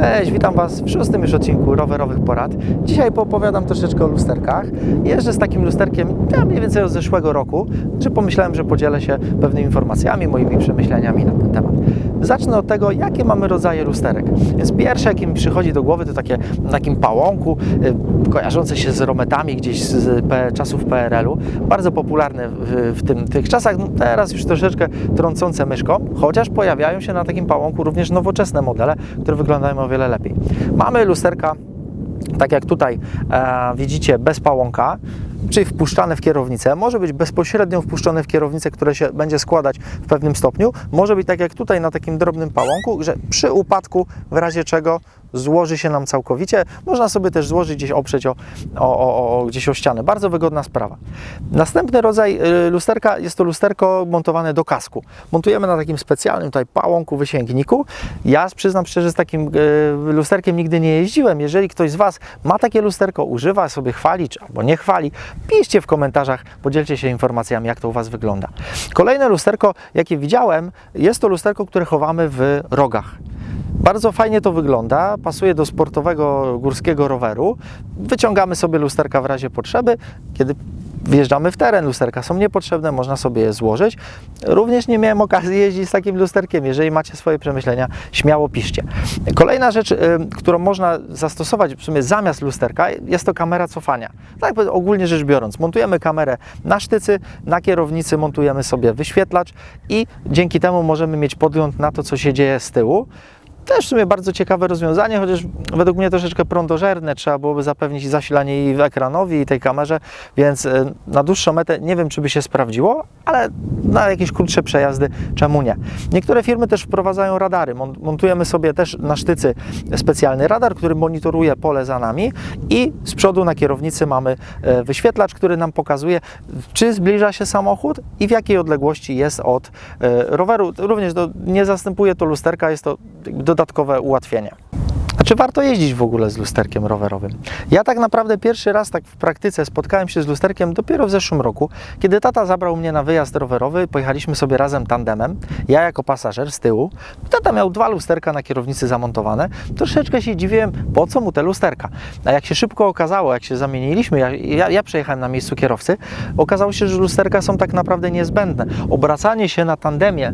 Cześć, witam Was w szóstym już odcinku rowerowych porad. Dzisiaj poopowiadam troszeczkę o lusterkach. Jeżdżę z takim lusterkiem ja mniej więcej od zeszłego roku, że pomyślałem, że podzielę się pewnymi informacjami, moimi przemyśleniami na ten temat. Zacznę od tego, jakie mamy rodzaje lusterek. Więc pierwsze, jakie mi przychodzi do głowy, to takie na takim pałąku, y, kojarzące się z rometami gdzieś z czasów PRL-u. Bardzo popularne w, w tym, tych czasach, no teraz już troszeczkę trącące myszką, chociaż pojawiają się na takim pałąku również nowoczesne modele, które wyglądają o wiele lepiej. Mamy lusterka tak jak tutaj e, widzicie, bez pałąka, czyli wpuszczane w kierownicę, może być bezpośrednio wpuszczone w kierownicę, które się będzie składać w pewnym stopniu, może być tak jak tutaj na takim drobnym pałąku, że przy upadku, w razie czego złoży się nam całkowicie, można sobie też złożyć gdzieś oprzeć o, o, o, o, gdzieś o ścianę. Bardzo wygodna sprawa. Następny rodzaj y, lusterka jest to lusterko montowane do kasku. Montujemy na takim specjalnym tutaj pałąku wysięgniku. Ja przyznam szczerze, z takim y, lusterkiem nigdy nie jeździłem. Jeżeli ktoś z Was ma takie lusterko, używa, sobie chwali, czy albo nie chwali, piszcie w komentarzach, podzielcie się informacjami, jak to u Was wygląda. Kolejne lusterko, jakie widziałem, jest to lusterko, które chowamy w rogach. Bardzo fajnie to wygląda, pasuje do sportowego górskiego roweru. Wyciągamy sobie lusterka w razie potrzeby, kiedy wjeżdżamy w teren. Lusterka są niepotrzebne, można sobie je złożyć. Również nie miałem okazji jeździć z takim lusterkiem. Jeżeli macie swoje przemyślenia, śmiało piszcie. Kolejna rzecz, y, którą można zastosować w sumie zamiast lusterka, jest to kamera cofania. Tak ogólnie rzecz biorąc, montujemy kamerę na sztycy, na kierownicy montujemy sobie wyświetlacz i dzięki temu możemy mieć podgląd na to, co się dzieje z tyłu. Też w sumie bardzo ciekawe rozwiązanie, chociaż według mnie troszeczkę prądożerne. Trzeba byłoby zapewnić zasilanie i ekranowi i tej kamerze, więc e, na dłuższą metę nie wiem, czy by się sprawdziło, ale na jakieś krótsze przejazdy czemu nie. Niektóre firmy też wprowadzają radary. Mon- Montujemy sobie też na sztycy specjalny radar, który monitoruje pole za nami i z przodu na kierownicy mamy e, wyświetlacz, który nam pokazuje, czy zbliża się samochód i w jakiej odległości jest od e, roweru. Również do, nie zastępuje to lusterka, jest to jakby dodatkowe ułatwienie. A czy warto jeździć w ogóle z lusterkiem rowerowym? Ja tak naprawdę pierwszy raz tak w praktyce spotkałem się z lusterkiem dopiero w zeszłym roku, kiedy tata zabrał mnie na wyjazd rowerowy, pojechaliśmy sobie razem tandemem, ja jako pasażer z tyłu. Tata miał dwa lusterka na kierownicy zamontowane. Troszeczkę się dziwiłem, po co mu te lusterka. A jak się szybko okazało, jak się zamieniliśmy, ja, ja, ja przejechałem na miejscu kierowcy, okazało się, że lusterka są tak naprawdę niezbędne. Obracanie się na tandemie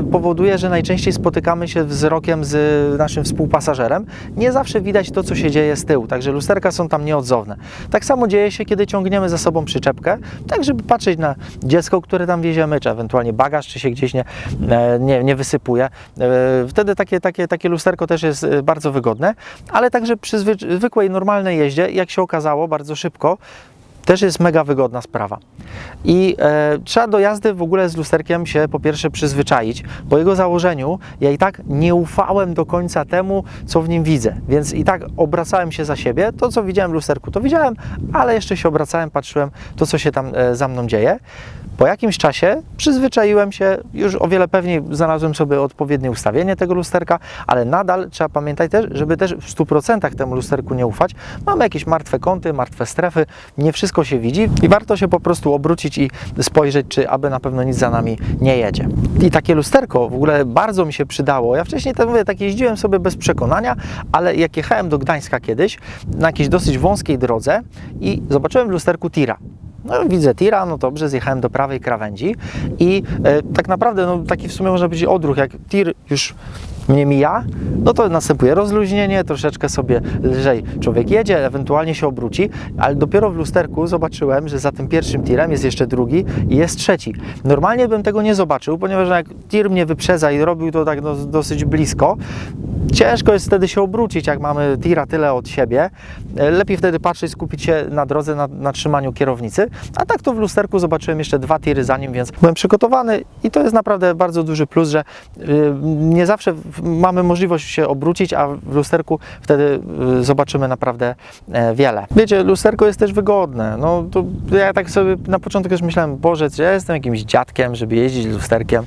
y, powoduje, że najczęściej spotykamy się wzrokiem z naszym współpasażerem. Nie zawsze widać to, co się dzieje z tyłu, także lusterka są tam nieodzowne. Tak samo dzieje się, kiedy ciągniemy za sobą przyczepkę, tak żeby patrzeć na dziecko, które tam wieziemy, czy ewentualnie bagaż, czy się gdzieś nie, e, nie, nie wysypuje. E, Wtedy takie, takie, takie lusterko też jest e, bardzo wygodne, ale także przy zwy- zwykłej, normalnej jeździe, jak się okazało bardzo szybko, też jest mega wygodna sprawa. I e, trzeba do jazdy w ogóle z lusterkiem się po pierwsze przyzwyczaić. Po jego założeniu ja i tak nie ufałem do końca temu, co w nim widzę. Więc i tak obracałem się za siebie. To, co widziałem w lusterku, to widziałem, ale jeszcze się obracałem, patrzyłem to, co się tam e, za mną dzieje. Po jakimś czasie przyzwyczaiłem się, już o wiele pewniej znalazłem sobie odpowiednie ustawienie tego lusterka, ale nadal trzeba pamiętać też, żeby też w 100% temu lusterku nie ufać. Mamy jakieś martwe kąty, martwe strefy, nie wszystko się widzi i warto się po prostu obrócić i spojrzeć, czy aby na pewno nic za nami nie jedzie. I takie lusterko w ogóle bardzo mi się przydało. Ja wcześniej tak mówię, tak jeździłem sobie bez przekonania, ale jak jechałem do Gdańska kiedyś na jakiejś dosyć wąskiej drodze i zobaczyłem w lusterku tira. No, widzę tira, no dobrze, zjechałem do prawej krawędzi i e, tak naprawdę no, taki w sumie można powiedzieć odruch, jak tir już mnie mija, no to następuje rozluźnienie, troszeczkę sobie lżej człowiek jedzie, ewentualnie się obróci, ale dopiero w lusterku zobaczyłem, że za tym pierwszym tirem jest jeszcze drugi i jest trzeci. Normalnie bym tego nie zobaczył, ponieważ jak tir mnie wyprzedza i robił to tak no, dosyć blisko, ciężko jest wtedy się obrócić, jak mamy tira tyle od siebie. E, Lepiej wtedy patrzeć, skupić się na drodze, na, na trzymaniu kierownicy. A tak to w lusterku zobaczyłem jeszcze dwa tiry za nim, więc byłem przygotowany i to jest naprawdę bardzo duży plus, że y, nie zawsze mamy możliwość się obrócić, a w lusterku wtedy y, zobaczymy naprawdę e, wiele. Wiecie, lusterko jest też wygodne. No to ja tak sobie na początku też myślałem, Boże, czy ja jestem jakimś dziadkiem, żeby jeździć lusterkiem.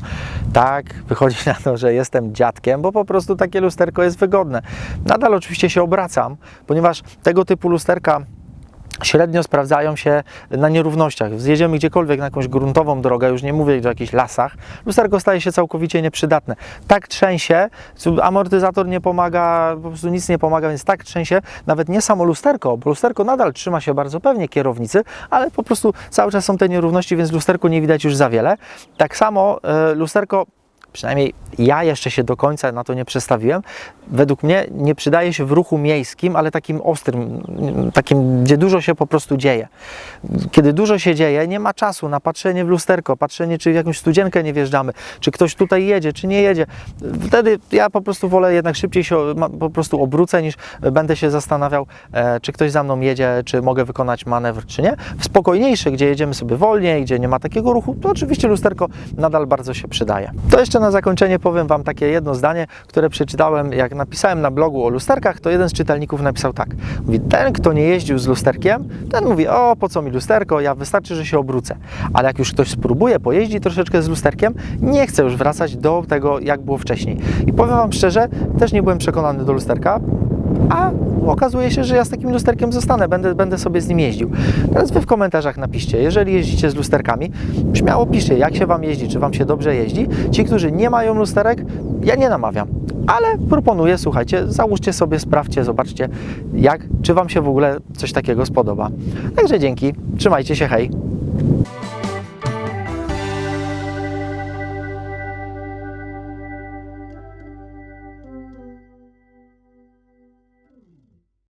Tak, wychodzi na to, że jestem dziadkiem, bo po prostu takie lusterko jest wygodne. Nadal oczywiście się obracam, ponieważ tego typu lusterka średnio sprawdzają się na nierównościach. Zjedziemy gdziekolwiek na jakąś gruntową drogę, już nie mówię o jakichś lasach, lusterko staje się całkowicie nieprzydatne. Tak trzęsie, amortyzator nie pomaga, po prostu nic nie pomaga, więc tak trzęsie nawet nie samo lusterko, bo lusterko nadal trzyma się bardzo pewnie kierownicy, ale po prostu cały czas są te nierówności, więc lusterko nie widać już za wiele. Tak samo e, lusterko przynajmniej ja jeszcze się do końca na to nie przestawiłem. Według mnie nie przydaje się w ruchu miejskim, ale takim ostrym, takim, gdzie dużo się po prostu dzieje. Kiedy dużo się dzieje, nie ma czasu na patrzenie w lusterko, patrzenie, czy w jakąś studzienkę nie wjeżdżamy, czy ktoś tutaj jedzie, czy nie jedzie. Wtedy ja po prostu wolę jednak szybciej się po prostu obrócę, niż będę się zastanawiał, e, czy ktoś za mną jedzie, czy mogę wykonać manewr, czy nie. W spokojniejsze, gdzie jedziemy sobie wolniej, gdzie nie ma takiego ruchu, to oczywiście lusterko nadal bardzo się przydaje. To jeszcze na zakończenie powiem Wam takie jedno zdanie, które przeczytałem, jak napisałem na blogu o lusterkach, to jeden z czytelników napisał tak. Mówi, ten, kto nie jeździł z lusterkiem, ten mówi, o, po co mi lusterko, ja wystarczy, że się obrócę. Ale jak już ktoś spróbuje, pojeździ troszeczkę z lusterkiem, nie chce już wracać do tego, jak było wcześniej. I powiem Wam szczerze, też nie byłem przekonany do lusterka, a okazuje się, że ja z takim lusterkiem zostanę, będę, będę sobie z nim jeździł. Teraz Wy w komentarzach napiszcie, jeżeli jeździcie z lusterkami, śmiało piszcie, jak się Wam jeździ, czy Wam się dobrze jeździ. Ci, którzy nie mają lusterek, ja nie namawiam, ale proponuję, słuchajcie, załóżcie sobie, sprawdźcie, zobaczcie, jak, czy Wam się w ogóle coś takiego spodoba. Także dzięki, trzymajcie się, hej!